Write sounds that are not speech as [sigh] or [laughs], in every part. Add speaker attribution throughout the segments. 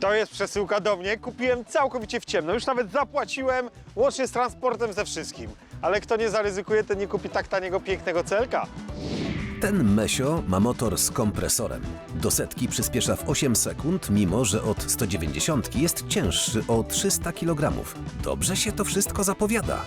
Speaker 1: To jest przesyłka do mnie. Kupiłem całkowicie w ciemno. Już nawet zapłaciłem, łącznie z transportem ze wszystkim. Ale kto nie zaryzykuje, ten nie kupi tak taniego, pięknego celka.
Speaker 2: Ten Mesio ma motor z kompresorem. Do setki przyspiesza w 8 sekund, mimo że od 190 jest cięższy o 300 kg. Dobrze się to wszystko zapowiada.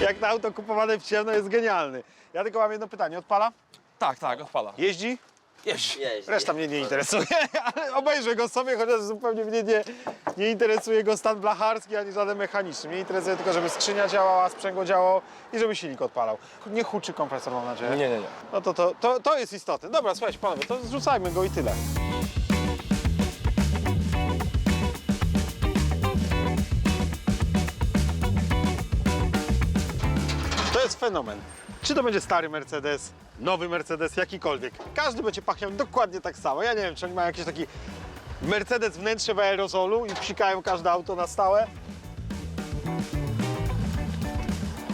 Speaker 1: Jak na auto kupowane w ciemno jest genialny. Ja tylko mam jedno pytanie. Odpala?
Speaker 3: Tak, tak, odpala.
Speaker 1: Jeździ?
Speaker 3: Jeździ.
Speaker 1: Reszta mnie nie interesuje, [laughs] ale obejrzę go sobie, chociaż zupełnie mnie nie, nie interesuje go stan blacharski ani żaden mechaniczny. Mnie interesuje tylko, żeby skrzynia działała, sprzęgło działało i żeby silnik odpalał. Nie huczy kompresor, mam nadzieję.
Speaker 3: Nie, nie, nie.
Speaker 1: No to, to, to, to jest istotne. Dobra, słuchajcie panowie, to zrzucajmy go i tyle. To jest fenomen. Czy to będzie stary Mercedes, nowy Mercedes, jakikolwiek. Każdy będzie pachniał dokładnie tak samo. Ja nie wiem, czy oni mają jakiś taki Mercedes wnętrze w aerozolu i psikają każde auto na stałe.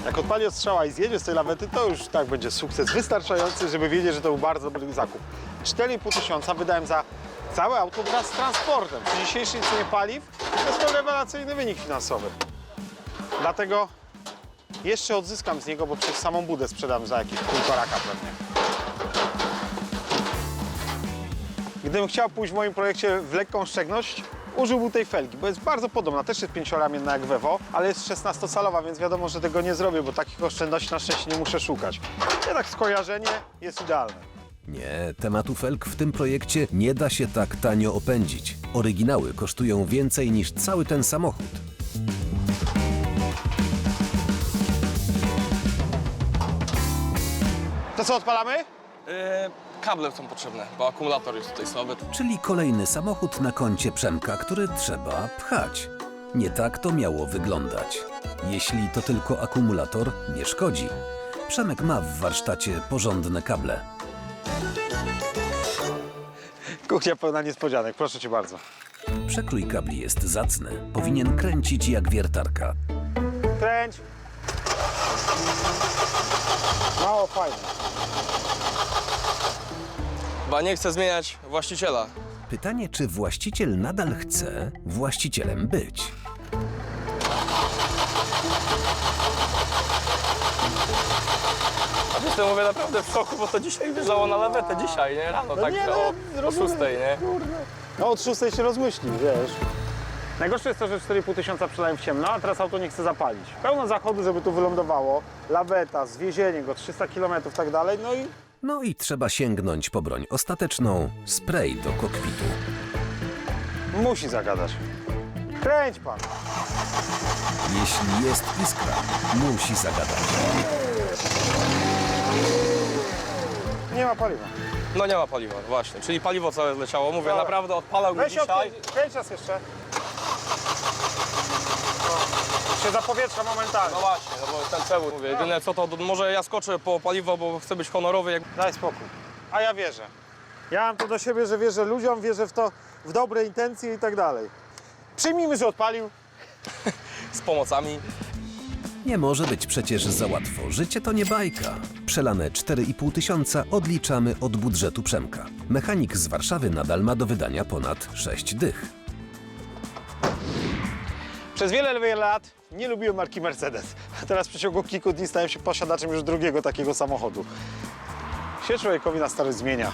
Speaker 1: Jak odpali od strzała i zjedzie z tej lawety, to już tak będzie sukces wystarczający, żeby wiedzieć, że to był bardzo dobry zakup. 4,5 tysiąca wydałem za całe auto wraz z transportem. Przy dzisiejszej cenie paliw jest to rewelacyjny wynik finansowy. Dlatego jeszcze odzyskam z niego, bo przez samą budę sprzedam za jakieś półtoraka pewnie. Gdybym chciał pójść w moim projekcie w lekką szczegność, użyłbym tej felgi, bo jest bardzo podobna. Też jest pięcioramienna jak Wewo, ale jest 16-calowa, więc wiadomo, że tego nie zrobię, bo takich oszczędności na szczęście nie muszę szukać. Jednak skojarzenie jest idealne.
Speaker 2: Nie, tematu felg w tym projekcie nie da się tak tanio opędzić. Oryginały kosztują więcej niż cały ten samochód.
Speaker 1: To co, odpalamy?
Speaker 3: Yy, kable są potrzebne, bo akumulator jest tutaj słaby.
Speaker 2: Czyli kolejny samochód na koncie Przemka, który trzeba pchać. Nie tak to miało wyglądać. Jeśli to tylko akumulator, nie szkodzi. Przemek ma w warsztacie porządne kable.
Speaker 1: Kuchnia pełna niespodzianek, proszę cię bardzo.
Speaker 2: Przekrój kabli jest zacny. Powinien kręcić jak wiertarka.
Speaker 1: Kręć. Mało fajnie.
Speaker 3: Chyba nie chcę zmieniać właściciela.
Speaker 2: Pytanie, czy właściciel nadal chce właścicielem być?
Speaker 3: A jestem mówię naprawdę w szoku, bo to dzisiaj wjeżdżało na lawetę, dzisiaj, nie? Rano, tak
Speaker 1: nie, no,
Speaker 3: o, o
Speaker 1: rozumiem.
Speaker 3: 6, nie?
Speaker 1: No od 6 się rozmyśli, wiesz. Najgorsze jest to, że 4,5 tysiąca przelałem w ciemno, a teraz auto nie chce zapalić. Pełno zachodu, żeby tu wylądowało, laweta, zwiezienie go, 300 km i tak dalej, no i
Speaker 2: No i trzeba sięgnąć po broń ostateczną spray do kokpitu.
Speaker 1: musi zagadać. Kręć pan.
Speaker 2: Jeśli jest iskra, musi zagadać.
Speaker 1: Nie ma paliwa.
Speaker 3: No nie ma paliwa, właśnie. Czyli paliwo całe zleciało. Mówię,
Speaker 1: Dobra.
Speaker 3: naprawdę odpalał mi
Speaker 1: Weź
Speaker 3: dzisiaj.
Speaker 1: odkręć, kręć raz jeszcze. No. Się zapowietrza momentalnie.
Speaker 3: No właśnie, no bo ten przewód, mówię, jedyne co to, może ja skoczę po paliwo, bo chcę być honorowy, jak
Speaker 1: Daj spokój. A ja wierzę. Ja mam to do siebie, że wierzę ludziom, wierzę w to, w dobre intencje i tak dalej. Przyjmijmy, że odpalił. [laughs]
Speaker 3: z pomocami.
Speaker 2: Nie może być przecież za łatwo. Życie to nie bajka. Przelane 4,5 tysiąca odliczamy od budżetu Przemka. Mechanik z Warszawy nadal ma do wydania ponad 6 dych.
Speaker 1: Przez wiele, wiele lat nie lubiłem marki Mercedes. A teraz w przeciągu kilku dni stałem się posiadaczem już drugiego takiego samochodu. Się człowiekowi na stary zmienia.